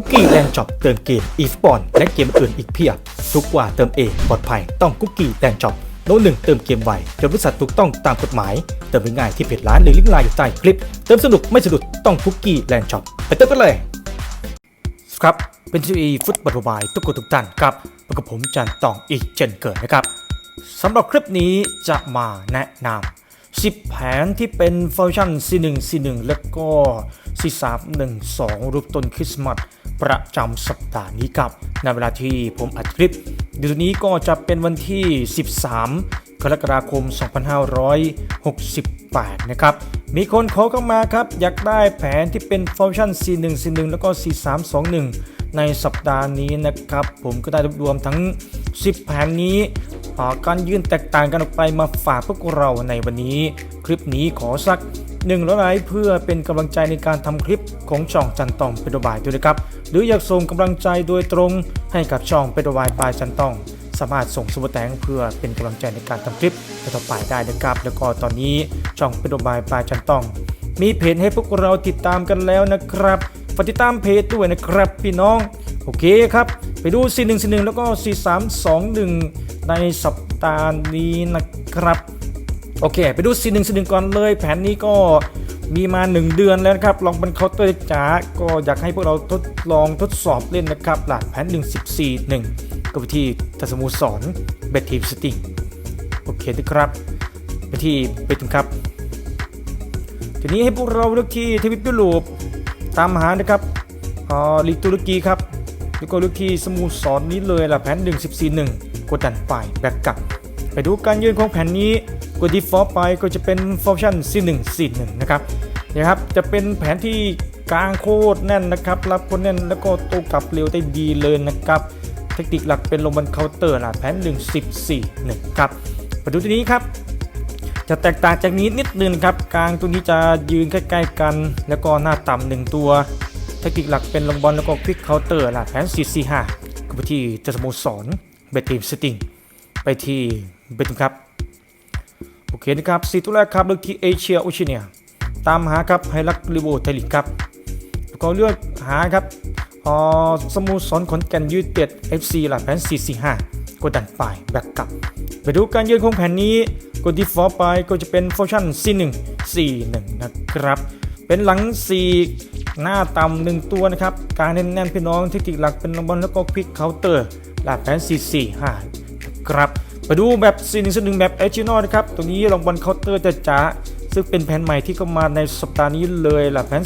คุกกี้แลนด์ช็อปเติมเกมอีฟบอลและเกมอื่นอีกเพียบ ทุกว่าเติมเองปลอดภัยต้องคุกกี้แลนด์ช็อปโน้ตหนึ่งเติมเกมไวจนบริษัทถูกต้องตามกฎหมาย เติมง่ายที่เพจร้านหรือลิงก์ไลน์อยู่ใต้คลิป เติมสนุกไม่สะดุดต้องคุกกี้แลนด์ช็อปไปเติมกันเลยครับเป็นทีวีฟุตบอลบายทุกคนทุกท่านครับพบกับผมจันตองอีกเช่นเกิดนะครับสำหรับคลิปนี้จะมาแนะนำ10 แผนที่เป็นฟังก์ชัน C1 C1 แล้วก็ C312 รูปต้นคริสต์มาส ประจำสัปดาห์นี้ครับในเวลาที่ผมอัดคลิปเดี๋ยวนี้ก็จะเป็นวันที่ 13 กรกฎาคม 2568 นะครับ มีคนขอเข้ามาครับ อยากได้แผนที่เป็นฟังก์ชัน C1 C1 แล้วก็ C321 ในสัปดาห์นี้นะครับ ผมก็ได้รวบรวมทั้ง 10 แผนนี้ อ่าการยื่นแตกต่างกันออกไปมาฝากพวกเราในวันนี้ คลิปนี้ขอสักหนึ่งร้อยไลค์เพื่อเป็นกำลังใจในการทำคลิปของช่องจันตองเป็นบายด้วยนะครับ หรืออยากส่งกำลังใจโดยตรงให้กับช่องเป็นบายปลายจันตอง สามารถส่งสมุดแตงเพื่อเป็นกำลังใจในการทำคลิปต่อไปได้นะครับ แล้วก็ตอนนี้ช่องเป็นบายปลายจันตอง มีเพจให้พวกเราติดตามกันแล้วนะครับฝากติดตามเพจด้วยนะครับพี่น้อง โอเคครับ ไปดู C1 C1 แล้วก็ C321 ในสัปดาห์นี้นะครับ โอเค ไปดู C1 C1 ก่อนเลย แผนนี้ก็มีมา 1 เดือนแล้วนะครับ ลองเป็นเคาน์เตอร์จ๋าก็อยากให้พวกเราทดลองทดสอบเล่นนะครับหลักแผน1 14 1กับวิธีทัศมูสอนเบททีมสติงโอเคนะครับไปที่ไปถึงครับ ทีนี้ให้พวกเราเลือกที่ทวิปยุโรปตามหานะครับอ่าลีกตุรกีครับแล้วก็เลือกที่สมูสรนี้เลยล่ะแผน1 14 1 กดดันไปแบกกลับ ไปดูการยืนของแผนนี้กด default ไปก็จะเป็นฟังก์ชัน C1 C1 นะครับนะครับจะเป็นแผนที่กลางโคตรแน่นนะครับรับคนแน่นแล้วก็โตกลับเร็วได้ดีเลยนะครับเทคนิคหลักเป็นลงบนเคาน์เตอร์ล่ะแผน1 14 1ครับมาดูตัวนี้ครับ จะแตกต่างจากนี้นิดนึงครับกลางตัวนี้จะยืนใกล้ๆกัน แล้วก็หน้าต่ำหนึ่งตัว เทคนิคหลักเป็นลงบอลแล้วก็ควิกเคาน์เตอร์ล่ะแผน4 4 5ก็ไปที่เจสโมสร เบทีมสติงไปที่เบทีมครับ โอเคนะครับสี่ตัวแรกครับเลือกที่เอเชียโอเชียเนียตามหาครับไฮรักลิโบไทลิกครับแล้วก็เลือกหาครับออสโมุสรขอนแก่นยูเต็ด FC ล่ะแผน 445 กดดันไปแบกกลับ ไปดูการยืนของแผนนี้กด default ไปก็จะเป็นฟังก์ชัน C1 C1 นะครับ เป็นหลัง 4 หน้าต่ำหนึ่งตัวนะครับ การแน่นๆพี่น้องเทคนิคหลักเป็นลงบอลแล้วก็ควิกเคาน์เตอร์ ลาแผน 445ครับมาดูแบบ4 1 1แบบเอจิโนนะครับตัวนี้ลงบอลเคาน์เตอร์จะจ๋าซึ่งเป็นแผนใหม่ที่เข้ามาในสัปดาห์นี้เลยล่ะแผน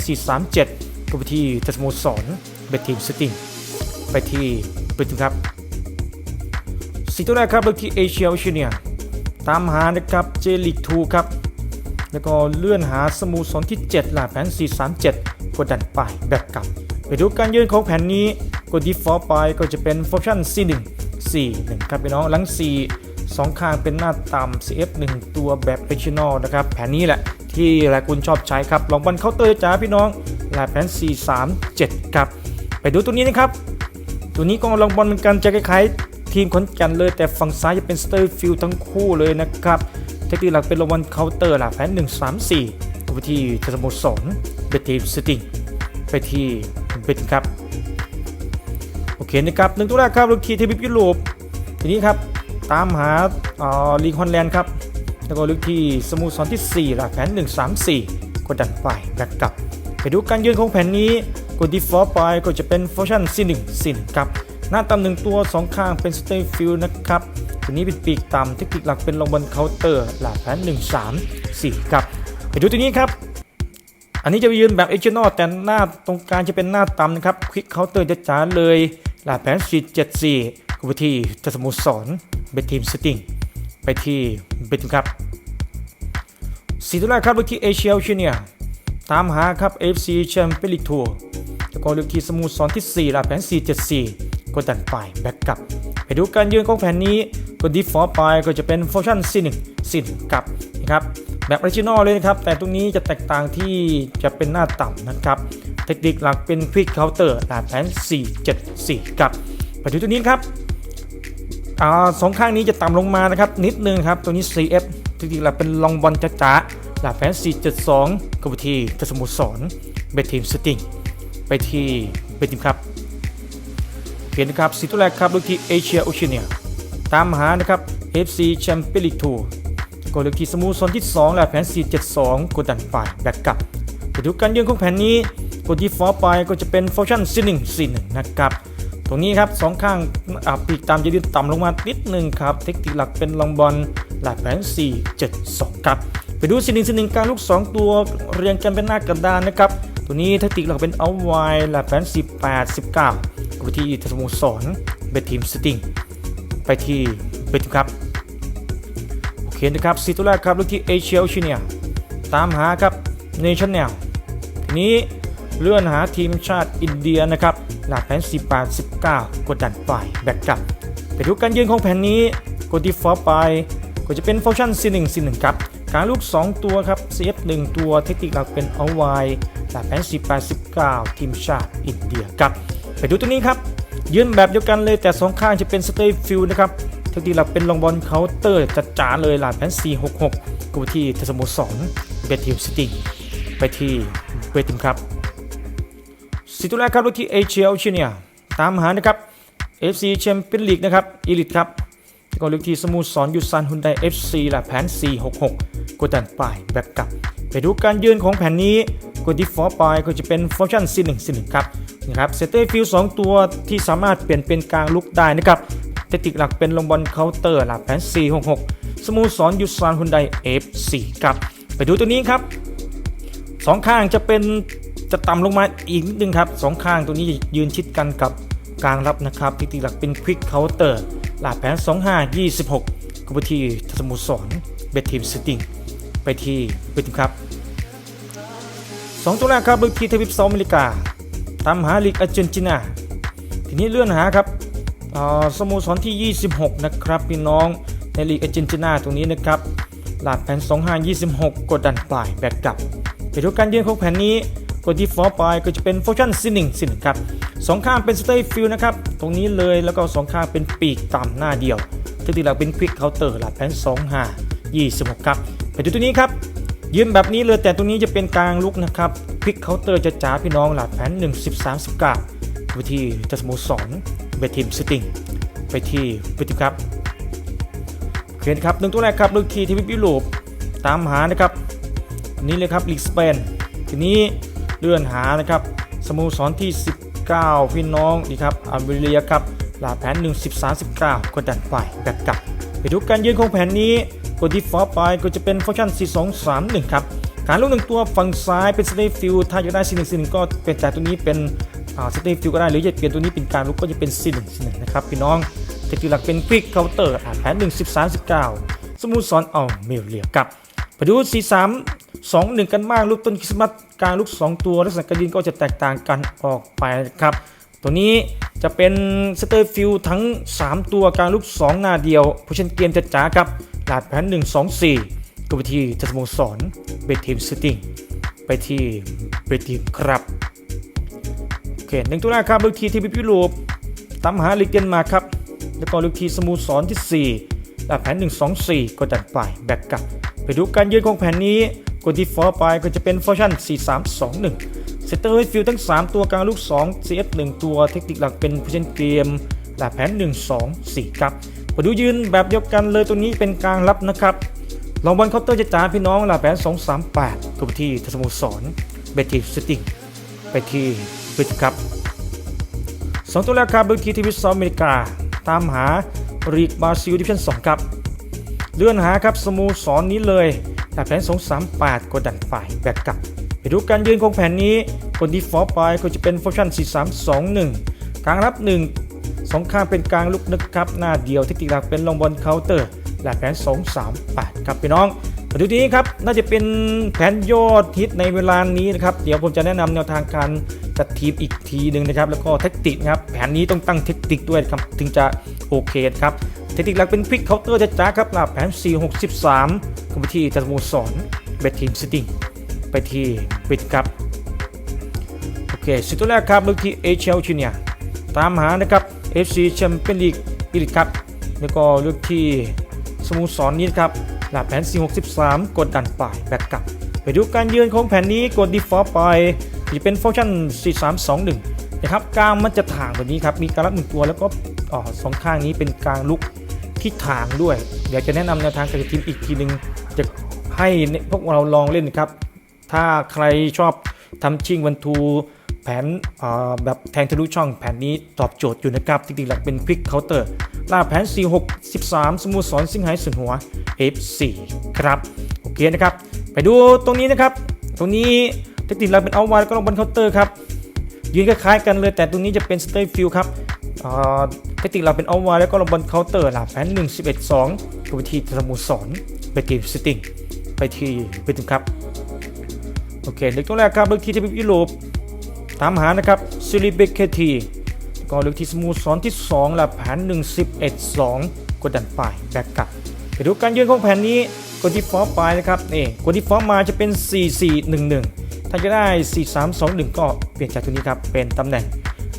437ก็ไปที่ทัสโมสรเบทีมสติงไปที่เบทีมครับสีตัวแรกครับเลือกที่เอเชียโอเชียเนียตามหานะครับเจลิกทูครับ แล้วก็เลื่อนหาสโมูสรที่7ล่ะแผน 437กดดันไปแบกกลับไปดูการยืนของแผนนี้ กด default ไปก็จะเป็นฟังก์ชัน C1 C1 ครับพี่น้องหลัง4สองข้างเป็นหน้าต่ำ CF 1 ตัวแบบ original นะครับ แผนนี้แหละที่หลายคนชอบใช้ครับ ลองบอลเคาน์เตอร์จ้าพี่น้องลายแผน 437 ครับ ไปดูตัวนี้นะครับ ตัวนี้ก็ลองบอลเหมือนกันจะคล้ายๆ ทีมขอนแก่นเลย แต่ฝั่งซ้ายจะเป็นสเตอร์ฟิลทั้งคู่เลยนะครับเทคนิคหลักเป็นลงบอลเคาน์เตอร์ล่ะแผน 134ไปที่เทสโมสรเบทีมสติงไปที่เบตครับ อเคนะครับหนึ่งตัวแรกครับลูกทีมทีมยุโรปทีนี้ครับตามหาอ่าลีกฮอลแลนด์ครับแล้วก็ลูกที่สโมุสรที่4ล่ะแผน 134 กดดันไปแบกกลับ ไปดูการยืนของแผนนี้กด default ไปก็จะเป็นฟังก์ชัน C1 C1 ครับหน้าต่ำหนึ่งตัว 2 ข้างเป็น stay field นะครับตัวนี้เป็นปีกต่ำเทคนิคหลักเป็นลงบนเคาน์เตอร์หลักแผน 134 ครับ ไปดูตัวนี้ครับ อันนี้จะยืนแบบเอเจนอแต่หน้าตรงกลางจะเป็นหน้าต่ำนะครับควิกเคาน์เตอร์จะจ๋าเลย ลักแผน474ก็ไปที่ทัสมุสรเบทีมสติงไปที่เบทีมครับสีตัวแรกครับเลือกที่เอเชียโอเชียเนียตามหาครับ FC แชมเปี้ยนลีกทัวร์แล้วก็เลือกที่สมุสรที่4ล่ะแผน474 กดดันไปแบ็กกลับ ไปดูการยืนของแผนนี้กด default ไปก็จะเป็นฟังก์ชัน C1 C1 กับนะครับ แบบออริจินอลเลยนะครับ แต่ตรงนี้จะแตกต่างที่จะเป็นหน้าต่ำนะครับ เทคนิคหลักเป็น Quick Counter หลักแผน474กับไปดูตัวนี้ครับอ่าสองข้างนี้จะต่ำลงมานะครับ นิดนึงครับ ตัวนี้ CF จริงๆแล้วเป็นลองบอลจ้าๆหลักแผน472กับที่ทัสมุสรเบทีมสติงไปที่เบทีมครับเขียนนะครับสีตัวแรกครับลูกที่เอเชียโอเชียเนียตามหานะครับ FC แชมเปี้ยนลีก2 ก็ลูกที่สมูโซนที่2และแผน 472 กดดันฝ่ายแบ็กกลับไปดูการยืนของแผนนี้กดที่ฟอร์ไปก็จะเป็นฟังก์ชัน C1 C1 นะครับตรงนี้ครับสองข้างอ่าปีกตามจะยืนต่ำลงมานิดหนึ่งครับ เทคนิคหลักเป็นลองบอลหลักแผน 472 ครับ ไปดู C1 C1 การลูก 2 ตัวเรียงกันเป็นหน้ากระดานนะครับ ตัวนี้เทคนิคหลักเป็นเอาไวหลักแผน489ก็ไปที่ทสโมสรเบททีมสติงไปที่เบทครับ โอเคนะครับสีตัวแรกครับลูกที่เอเชียโอชียเนียตามหาครับเนชั่นแนลนี้เลื่อนหาทีมชาติอินเดียนะครับหลักแผน18 19 กดดันไปแบกกลับไปดูการยืนของแผนนี้กดที่ฟอร์ไปก็จะเป็นฟังก์ชัน C1 C1 ครับการลูก 2 ตัวครับ CF 1ตัวเทคนิคหลักเป็นเอาไวหลักแผน18 19 ทีมชาติอินเดียครับไปดูตัวนี้ครับยืนแบบเดียวกันเลยแต่สองข้างจะเป็นสเตย์ฟิลนะครับ เทคนิคหลักเป็นลองบอลเคาน์เตอร์จัดจ้าเลยหลาดแผน466กูที่เทสโมสรเบททีมสติงไปที่เวทิมครับสิตัวแรกครับลูกที่เอเชียโอเชียเนียตามหานะครับ FC แชมเปี้ยนลีกนะครับอีลิทครับแล้วก็ลูกที่สมูสรยูซันฮุนได FC หลาดแผน466กดดันไปแบ็กกลับ ไปดูการยืนของแผนนี้กดที่ฟอร์ไปก็จะเป็นฟังก์ชัน C1 C1 ครับนะครับเซตเตอร์ฟิล2ตัวที่สามารถเปลี่ยนเป็นกลางลุกได้นะครับ ทคนิคหลักเป็นลงบอลเคาน์เตอร์หลักแผน 466 สโมูสรยูซานฮุนได F4 ครับ ไปดูตัวนี้ครับสองข้างจะเป็นจะต่ำลงมาอีกนิดนึงครับสองข้างตัวนี้จะยืนชิดกันกับกลางรับนะครับเทคนิหลักเป็นควิกเคาน์เตอร์หลักแผน 25 26ก็ไปที่สโมูสรเบททีมสติงไปที่เบททีมครับสองตัวแรกครับลูกทีทวีปเซาท์อเมริกาตามหาลีกอาร์เจนตินา ทีนี้เลื่อนหาครับ สโมสรที่ 26 นะครับพี่น้องในลีกอาร์เจนตินาตรงนี้นะครับหลาดแผ่น2526 กดดันปลายแบกกลับไปดูการยืนของแผ่นนี้กดที่ฟอร์ไปก็จะเป็นฟังก์ชันซินหนึ่งซินหนึ่งครับสองข้างเป็นสเตย์ฟิลนะครับ ตรงนี้เลยแล้วก็สองข้างเป็นปีกต่ำหน้าเดียวที่ที่เราเป็นควิกเคาน์เตอร์หลาดแผ่น25 26 ครับไปดูตัวนี้ครับ ยืนแบบนี้เลยแต่ตรงนี้จะเป็นกลางลุกนะครับพลิกเคาน์เตอร์จะจ๋าพี่น้องหลัดแผน1 13 19ไปที่จัสโมสร เบทีมสติงไปที่ไปทีครับโอเคนครับหนึ่งตัวแรกครับลูกทีที่วิปยุโรปตามหานะครับนี่เลยครับลีกสเปนทีนี้เลื่อนหานะครับสโมสรที่ 19 พี่น้องดีครับอัลเบเรียครับหลาแผน 1 13 19กดดันไปแบบกลับ ไปดูการยืนของแผนนี้กดที่ฟอร์ไปก็จะเป็นฟังก์ชัน 4231 ครับ การลูกหนึ่งตัวฝั่งซ้ายเป็นสเตย์ฟิลถ้าอยากได้ C1 C1 ก็เป็นจากตัวนี้เป็น สเตย์ฟิลก็ได้หรือจะเปลี่ยนตัวนี้เป็นการลูกก็จะเป็น C1 C1 นะครับพี่น้องเทคนิคหลักเป็นควิกเคาน์เตอร์แผน1 13 19สโมุทรสอนเอาเมลเลียกับไปดู43 2 1กันบ้างลูกต้นคริสต์มาสกางลูก2ตัวลักษณะการยืนก็จะแตกต่างกันออกไปครับตัวนี้จะเป็นสเตอร์ฟิลทั้ง 3 ตัวกางลูก 2 หน้าเดียวผู้เช่นเกมจะจ๋าครับหลาดแผน1 2 4ก็ไปที่ทัสโมสรเบทีมสติงไปที่เบทีมครับ เคหนึ่งตัวแรกครับลูกทีที่พิพิโรปตามหาลิกเดนมาครับ แล้วก็ลูกทีสโมูสรที่4หลักแผน 1 2 4 ก็ดันไปแบกกลับ ไปดูการยืนของแผนนี้กดที่ฟอร์ไปก็จะเป็นฟังก์ชั่น 4 3 2 1 เซตเตอร์ฟิลทั้ง 3 ตัวกลางลูก 2 CF 1 ตัวเทคนิคหลักเป็นผู้เล่นเกมหลักแผน 1 2 4 ครับไปดูยืนแบบเดียวกันเลยตัวนี้เป็นกลางรับนะครับลองบอลเคาน์เตอร์จะจ้าพี่น้องหลักแผน 2 3 8ก็ไปที่ทัสโมสรเบทีสติง ไปที่เบทครับสองตัวแรกครับลูทีทีวิสซอมอเมริกา ตามหารีกบราซิลดิวิชั่น2ครับ เลื่อนหาครับสโมูสอนนี้เลยแต่แผน238กดดันฝ่ายแบกกลับ ไปดูการยืนของแผนนี้คนที่ฟอร์ไปก็จะเป็นฟังก์ชั่น4321กลางรับ1สองข้างเป็นกลางลุกนะครับ หน้าเดียวเทคนิคหลักเป็นลงบอลเคาน์เตอร์ และแผน 238 ครับพี่น้องดูทีนี้ครับน่าจะเป็นแผนยอดฮิตในเวลานี้นะครับเดี๋ยวผมจะแนะนำแนวทางการจัดทีมอีกทีหนึ่งนะครับแล้วก็เทคนิคครับแผนนี้ต้องตั้งเทคนิคด้วยครับถึงจะโอเคครับเทคนิคหลักเป็นควิกเคาน์เตอร์จะจ้าครับหลับแผน 463ก็ไปที่จัสโมสรเบททีมซิติ้งไปที่ปิดครับโอเคสุดตัวแรกครับเลูกที่เอเชียชิเนียตามหานะครับ FC แชมเปี้ยนลีกอีลิครับแล้วก็เลูกที่ มุสรนนี้ครับหลับแผน 463 กดดันป่ายแบ็กกลับ ไปดูการยืนของแผนนี้กดดีฟอลไปจะเป็นฟังก์ชัน 4321 นะครับกลางมันจะถ่างแบบนี้ครับ มีการรับหนึ่งตัวแล้วก็อ๋อสองข้างนี้เป็นกลางลุกที่ถ่างด้วย เดี๋ยวจะแนะนำแนวทางการทีมอีกทีหนึ่งจะให้พวกเราลองเล่นครับ ถ้าใครชอบทำชิงวันทูแผนเอ่อแบบแทงทะลุช่องแผนนี้ตอบโจทย์อยู่นะครับจริงๆหลักเป็นควิกเคาน์เตอร์ ล่าแผน 46 13 สโมุสรสิงห์ไห้สุนหัว F4 ครับ โอเคนะครับ ไปดูตรงนี้นะครับ ตรงนี้เทคนิคหลักเป็นเอาวายแล้วก็ลงบนเคาน์เตอร์ครับ ยืนคล้ายๆกันเลย แต่ตรงนี้จะเป็นสเตย์ฟิลครับเทคนิคเราเป็นเอาวายแล้วก็ลงบนเคาน์เตอร์ลักแผน 1 11 2กับวิธีสโมุสรไปทีมสติงไปที่ไปถึงครับ โอเคเลือกตัวแรกครับเลือกที่ทวีปยุโรปตามหานะครับซิลิเบเคที ก็เลือกที่สมูสรที่2และแผน1 11 2 กดดันไปแบกกลับไปดูการยืนของแผนนี้กดที่ฟอร์ไปนะครับนี่กดที่ฟอร์มาจะเป็น 4 4 1 1 ถ้าจะได้ 4 3 2 1 ก็เปลี่ยนจากตัวนี้ครับ เป็นตำแหน่ง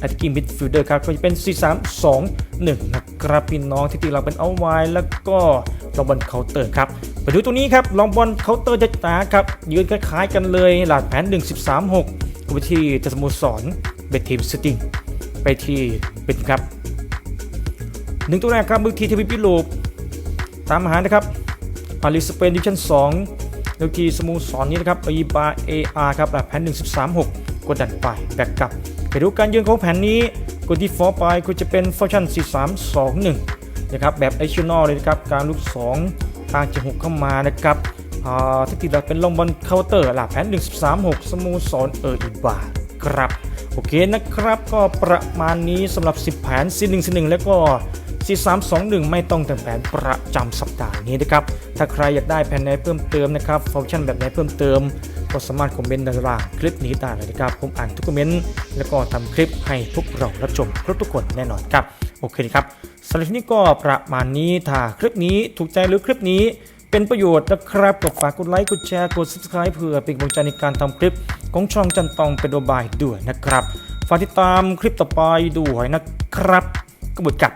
a t t a c k i n g midfielder ครับก็จะเป็น 4 3 2 1 นะครับพี่น้องที่ตีเราเป็นเอาไว้แล้วก็ลองบอลเคาน์เตอร์ครับไปดูตัวนี้ครับลองบอลเคาน์เตอร์จะตาครับ ยืนคล้ายๆกันเลยหลักแผน 1 13 6กับวิธีจะสโมสรเบททีมสติง ไปที่เป็นครับหนึ่งตัวแรกครับมือทีทวีปยุโรปตามหานะครับปารีสเปนดิชั่น2แล้วทีสโมสรนี้นะครับอีบาเออาร์ครับหลักแผน 1 13 6 กดดันไปแบกกลับ ไปดูการยืนของแผนนี้กดที่ฟอร์ไปก็จะเป็นฟังก์ชัน4 3 2 1 นะครับแบบ a d d i t i o n a l เลยนะครับการลูก 2 ทางจะหกเข้ามานะครับอ่าที่ติดเป็นลงบอลเคาน์เตอร์หลักแผน1 3 6สโมสรเอออีบาครับ โอเคนะครับก็ประมาณนี้สำหรับ 10 แผน C 1 C 1แล้วก็ C 3 2 1ไม่ต้องแต่งแผนประจำสัปดาห์นี้นะครับถ้าใครอยากได้แผนไหนเพิ่มเติมนะครับฟังก์ชันแบบไหนเพิ่มเติมก็สามารถคอมเมนต์ด้านล่างคลิปนี้ได้เลยนะครับผมอ่านทุกคอมเมนต์แล้วก็ทำคลิปให้พวกเรารับชมครบทุกคนแน่นอนครับโอเคครับสำหรับที่นี้ก็ประมาณนี้ถ้าคลิปนี้ถูกใจหรือคลิปนี้ เป็นประโยชน์นะครับก็ฝากกดไลค์กดแชร์กด subscribe เพื่อเป็นกำลังใจในการทำคลิป ของช่องจันตองเป็นโดบายด้วยนะครับ ฝากติดตามคลิปต่อไปด้วยนะครับกบฏกับ